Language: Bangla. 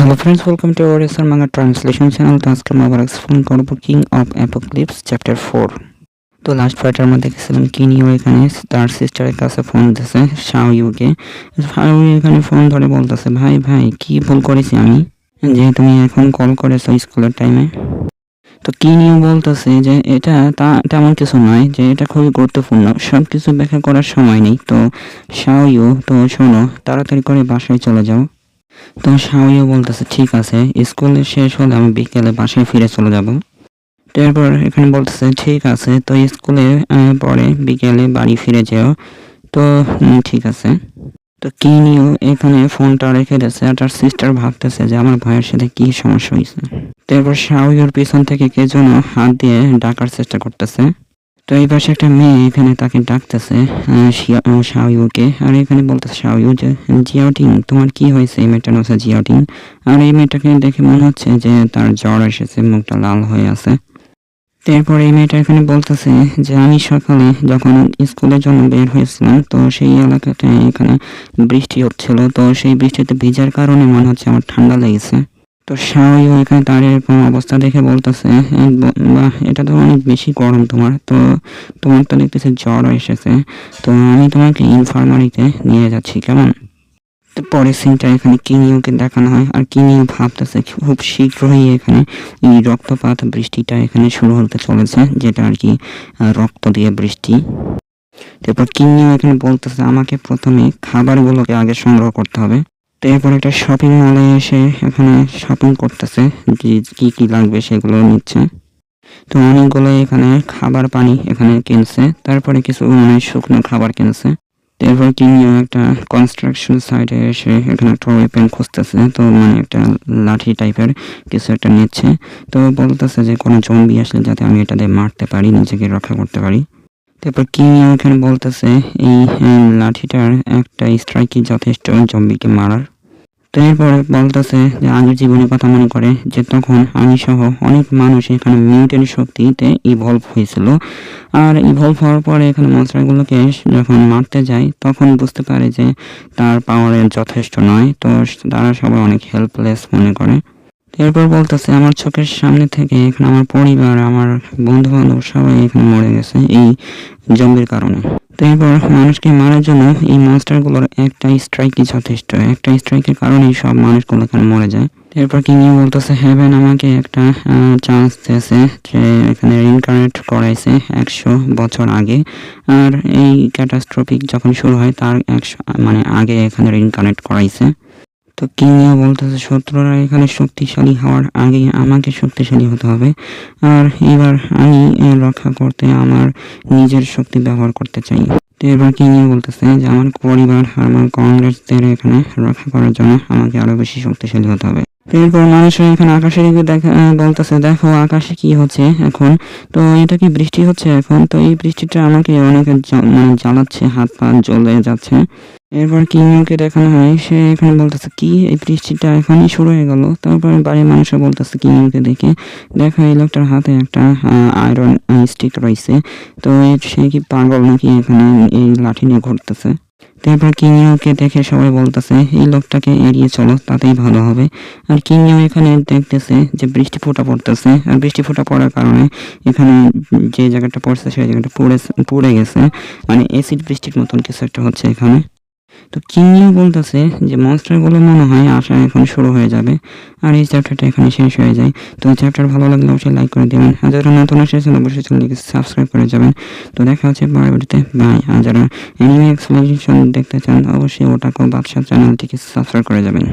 Hello friends welcome to our SR manga translation channel তো আজকে আমরা এক্সপ্লেন করব king of apocalypse chapter four তো লাস্ট পার্টের মধ্যে দেখেছিলাম কিনিও এখানে, তার সিস্টারের কাছে ফোন দিতেছে শাও ইউকে শাও ইউ এখানে ফোন ধরে বলতেছে, ভাই ভাই, কি ভুল করেছি আমি? যে তুমি এখন কল করেছ স্কুলের টাইমে তো কি নিয়ে বলতেছে যে, এটা তা, তেমন কিছু নয়, যে এটা খুবই গুরুত্বপূর্ণ। সব কিছু ব্যাখ্যা করার সময় নেই। তো শাও ইউ তো শোনো, তাড়াতাড়ি করে বাসায় চলে যাও। তো শাওইও বলতেছে, ঠিক আছে, স্কুল শেষ হলে আমি বিকেলে বাসায় ফিরে চলে যাব। তারপর এখানে বলতেছে, ঠিক আছে, তো স্কুলে পরে বিকেলে বাড়ি ফিরে যেও। তো ঠিক আছে। তো কি নিয়েও এখানে ফোনটা রেখে দিয়েছে আর তার সিস্টার ভাবতেছে যে আমার ভাইয়ের সাথে কি সমস্যা হয়েছে। তারপর শাওইয়ের পিছন থেকে কে যেন হাত দিয়ে ডাকার চেষ্টা করতেছে। তো এই পাশে একটা মেয়ে এখানে তাকে ডাকতেছে শাওইউকে আর এখানে বলতেছে শাওইউ যে জিয়াওটিং তোমার কি হয়েছে এই মেয়েটার নাম জিয়াওটিং আর এই মেয়েটাকে দেখে মনে হচ্ছে যে তার জ্বর এসেছে, মুখটা লাল হয়ে আছে। তারপর এই মেয়েটা এখানে বলতেছে যে, আমি সকালে যখন স্কুলের জন্য বের হয়েছিলাম, তো সেই এলাকাতে এখানে বৃষ্টি হচ্ছিল। তো সেই বৃষ্টিতে ভিজার কারণে মনে হচ্ছে আমার ঠান্ডা লেগেছে। তো শাওইও এখানে তার এরকম অবস্থা দেখে বলতেছে বাহ, এটা তো অনেক বেশি গরম তোমার। তো তোমার তো দেখতেছে জ্বর এসেছে। তো আমি তোমাকে ইনফার্মারিতে নিয়ে যাচ্ছি, কেমন? তো পরের সিনটা এখানে কিনিওকে দেখানো হয়, আর কিনিও ভাবতেছে খুব শীঘ্রই এখানে এই রক্তপাত বৃষ্টিটা এখানে শুরু হতে চলেছে, যেটা আর কি রক্ত দিয়ে বৃষ্টি। তারপর কিনিও এখানে বলতেছে, আমাকে প্রথমে খাবারগুলোকে আগে সংগ্রহ করতে হবে। তো এরপর একটা শপিং মলে এসে এখানে শপিং করতেছে। যে কি কি লাগবে সেগুলো নিচ্ছে। তো অনেকগুলো এখানে খাবার পানি এখানে কিনছে। তারপরে কিছু মানে শুকনো খাবার কিনছে। তারপর কিনিও একটা কনস্ট্রাকশন সাইটে এসে এখানে একটা ওয়েপেন খুঁজতেছে। তো মানে একটা লাঠি টাইপের কিছু একটা নিচ্ছে। তো বলতেছে যে কোনো জম্বি আসলে যাতে আমি এটা দিয়ে মারতে পারি, নিজেকে রক্ষা করতে পারি। তারপর কিনিও এখানে বলতেছে, এই লাঠিটার একটা স্ট্রাইকই যথেষ্ট জম্বিকে মারার। তো এরপরে বলতেছে যে, আগের জীবনের কথা মনে করে যে, তখন আমি সহ অনেক মানুষ এখানে মিউটেন্ট শক্তিতে ইভলভ হয়েছিল। আর ইভলভ হওয়ার পরে এখানে মনস্টারগুলোকে যখন মারতে যায়, তখন বুঝতে পারে যে, তার পাওয়ারের যথেষ্ট নয়। তো তারা সবাই অনেক হেল্পলেস মনে করে। এরপর বলতেছে, আমার চোখের সামনে থেকে এখন আমার পরিবার, আমার বন্ধু বান্ধব সবাই এখানে মরে গেছে এই জম্বির কারণে। তো এরপর মানুষকে মারার জন্য এই মনস্টারগুলোর একটা স্ট্রাইকই যথেষ্ট। একটা স্ট্রাইকের কারণেই সব মানুষগুলো এখানে মরে যায়। এরপর কি নিয়ে বলতেছে হ্যাভেন আমাকে একটা চান্স দিয়েছে যে এখানে রিনকারেট করাইছে একশো বছর আগে। আর এই ক্যাটাস্ট্রফিক যখন শুরু হয়, তার একশো মানে আগে এখানে রিনকারেট করাইছে। তো কিনিও বলতেছে? শত্রুরা এখানে শক্তিশালী হওয়ার আগে আমাকে শক্তিশালী হতে হবে। আর এবার আমি রক্ষা করতে আমার নিজের শক্তি ব্যবহার করতে চাই। তো এবার কিনিও বলতেছে? যে আমার পরিবার, আমার কংগ্রেসদের এখানে রক্ষা করার জন্য আমাকে আরও বেশি শক্তিশালী হতে হবে। এরপর মানুষরা এখানে আকাশের দিকে দেখা বলতেছে, দেখো আকাশে কি হচ্ছে এখন? তো এটা কি বৃষ্টি হচ্ছে এখন? তো এই বৃষ্টিটা আমাকে অনেক মানে জ্বালাচ্ছে হাত পা জ্বলে যাচ্ছে। এরপর কিমিওকে দেখানো হয়, সে এখানে বলতেছে, কি? এই বৃষ্টিটা এখনই শুরু হয়ে গেল? তারপর বাড়ির মানুষরা বলতেছে কিমিওকে দেখে, দেখো, এই লোকটার হাতে একটা আয়রন স্টিক রয়েছে। তো সে কি পাগল নাকি এখানে এই লাঠি নিয়ে ঘুরতেছে? তারপর কিমিওকে দেখে সবাই বলতেছে, এই লোকটাকে এড়িয়ে চলো, তাতেই ভালো হবে। আর কিমিও এখানে দেখতেছে যে বৃষ্টি ফোঁটা পড়তেছে, আর বৃষ্টি ফোঁটা পড়ার কারণে এখানে যে জায়গাটা পড়ছে সেই জায়গাটা পড়ে পড়ে গেছে। মানে অ্যাসিড বৃষ্টির মতন কিছু একটা হচ্ছে এখানে। তো কিংও বলতেছে যে মনস্টারগুলো মনে হয় আশা এখন শুরু হয়ে যাবে। আর এই চ্যাপ্টারটা এখানে শেষ হয়ে যায়। তো চ্যাপ্টার ভালো লাগলে অবশ্যই লাইক করে দেবেন। আর যারা নতুন এসেছেন, অবশ্যই চ্যানেলটিকে সাবস্ক্রাইব করে যাবেন। তো দেখা হচ্ছে পরবর্তীতে। বাই আর যারা অ্যানিমে এক্সপ্লেনেশন দেখতে চান, অবশ্যই ওটাকেও বাদশাহ চ্যানেলটিকে সাবস্ক্রাইব করে যাবেন।